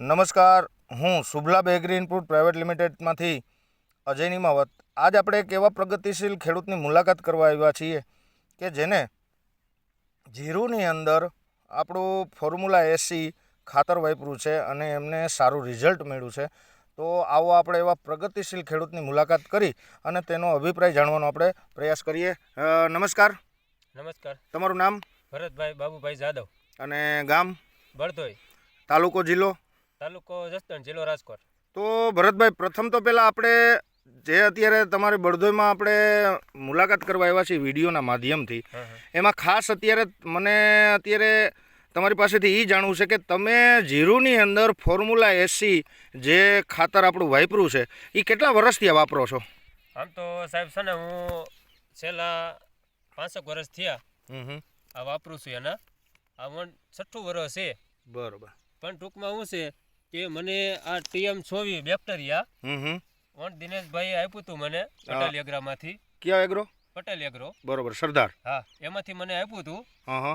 નમસ્કાર હું શુભલા bakery input private લિમિટેડમાંથી અજય નિમાવત. આજ આપણે એક એવા પ્રગતિશીલ ખેડૂતની મુલાકાત કરવા આવ્યા છીએ કે જેને જીરુની અંદર આપણું ફોર્મ્યુલા એસી ખાતર વાપર્યું છે અને એમને સારું રિઝલ્ટ મળ્યું છે. તો આવો આપણે એવા પ્રગતિશીલ ખેડૂતની મુલાકાત કરી અને તેનો અભિપ્રાય જાણવાનો આપણે પ્રયાસ કરીએ. નમસ્કાર. નમસ્કાર. તમારું નામ? ભરતભાઈ બાબુભાઈ જાદવ. અને ગામ? બળદોઈ તાલુકો જિલ્લો? તાલુકો જસદણ જિલ્લો રાજકોટ. તો ભરતભાઈ પ્રથમ તો પહેલાં આપણે જે અત્યારે તમારી બળદોઈમાં આપણે મુલાકાત કરવા આવ્યા છીએ વિડીયોના માધ્યમથી. એમાં ખાસ અત્યારે મને અત્યારે તમારી પાસેથી એ જાણવું છે કે તમે જીરુની અંદર ફોર્મ્યુલા એસી જે ખાતર આપણું વાપરું છે એ કેટલા વર્ષથી આ વાપરો છો? આમ તો સાહેબ છે ને હું છેલ્લા પાંચેક વર્ષ થયા આ વાપરું છું એના. આ છઠ્ઠું વર્ષ છે. બરોબર. પણ ટૂંકમાં શું છે કે મને આ ટીએમ છોવી બેક્ટેરિયા હમ હમ. દિનેશભાઈ આપ્યું હતું મને પટેલ એગ્રામાંથી ક્યાં એગ્રો પટેલ એગ્રો બરોબર સરદાર. હા એમાંથી મને આપ્યું હતું.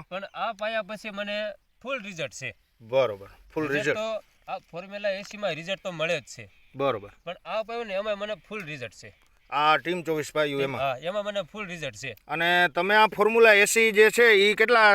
પણ આ પાયા પછી મને ફૂલ રિઝલ્ટ છે. બરોબર ફૂલ રિઝલ્ટ તો આ ફોર્મ્યુલા એસીમાં રિઝલ્ટ તો મળે જ છે. બરોબર. પણ આ પાયો ને એમાં મને ફૂલ રિઝલ્ટ છે. આ ટીમ ચોવીસ પાયું એમાં. હા એમાં મને ફૂલ રિઝલ્ટ છે. અને તમે આ ફોર્મ્યુલા એસી જે છે એ કેટલા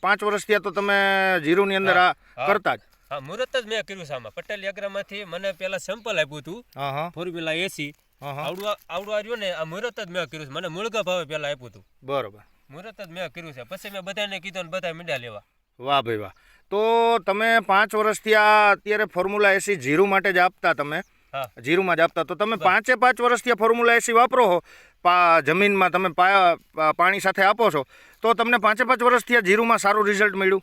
પાંચ વર્ષ થયા તો તમે જીરોની અંદર આ કરતા જ? હા મુહૂર્ત જ મેં કર્યું છે આમાં. પટેલ યાગ્રામાંથી મને પેલા સેમ્પલ આપ્યું હતું. હા હા ફોર્મ્યુલા એસી હા હા આવડું આ- ને આ મુહૂર્ત જ મેં કર્યું છે. મને મુળગા ભાવે પેલા આપ્યું હતું. બરોબર. મુહૂર્ત જ મેં કર્યું છે. પછી મેં બધાને કીધું ને બધા મીંડા લેવા. વાહ ભાઈ વાહ. તો તમે પાંચ વર્ષથી આ અત્યારે ફોર્મ્યુલા એસી જીરું માટે જ આપતા તમે. હા. જીરુમાં જ આપતા. તો તમે પાંચે પાંચ વર્ષથી આ ફોર્મ્યુલા એસી વાપરો છો જમીનમાં તમે પાણી સાથે આપો છો. તો તમને પાંચે પાંચ વર્ષથી આ જીરુમાં સારું રિઝલ્ટ મળ્યું?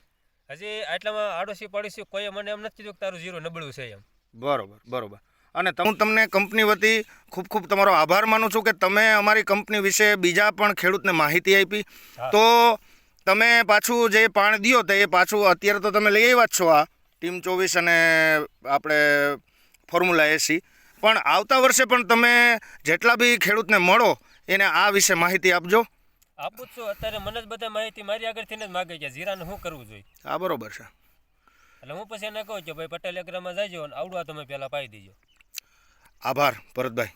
હજી આટલામાં આડોશી પાડોશી કોઈ મને એમ નથી કીધું કે તારું જીરો નબળું છે એમ. બરોબર બરોબર. અને હું તમને કંપની વતી ખૂબ ખૂબ તમારો આભાર માનું છું કે તમે અમારી કંપની વિશે બીજા પણ ખેડૂતને માહિતી આપી. તો તમે પાછું જે પાણ દિયો તો એ પાછું અત્યારે તો તમે લઈ આવ્યા જ છો આ ટીમ ચોવીસ અને આપણે ફોર્મ્યુલા એસી. પણ આવતા વર્ષે પણ તમે જેટલા બી ખેડૂતને મળો એને આ વિશે માહિતી આપજો. આપું છું અત્યારે મને જ બધા માહિતી મારી આગળથી જ માગે છે જીરાને શું કરવું જોઈએ? આ બરોબર છે. એટલે હું પછી એને કહું કે ભાઈ પટેલ યાગ્રામાં જજો અને આવડવા તમે પહેલાં પાઈ દેજો. આભાર ભરતભાઈ.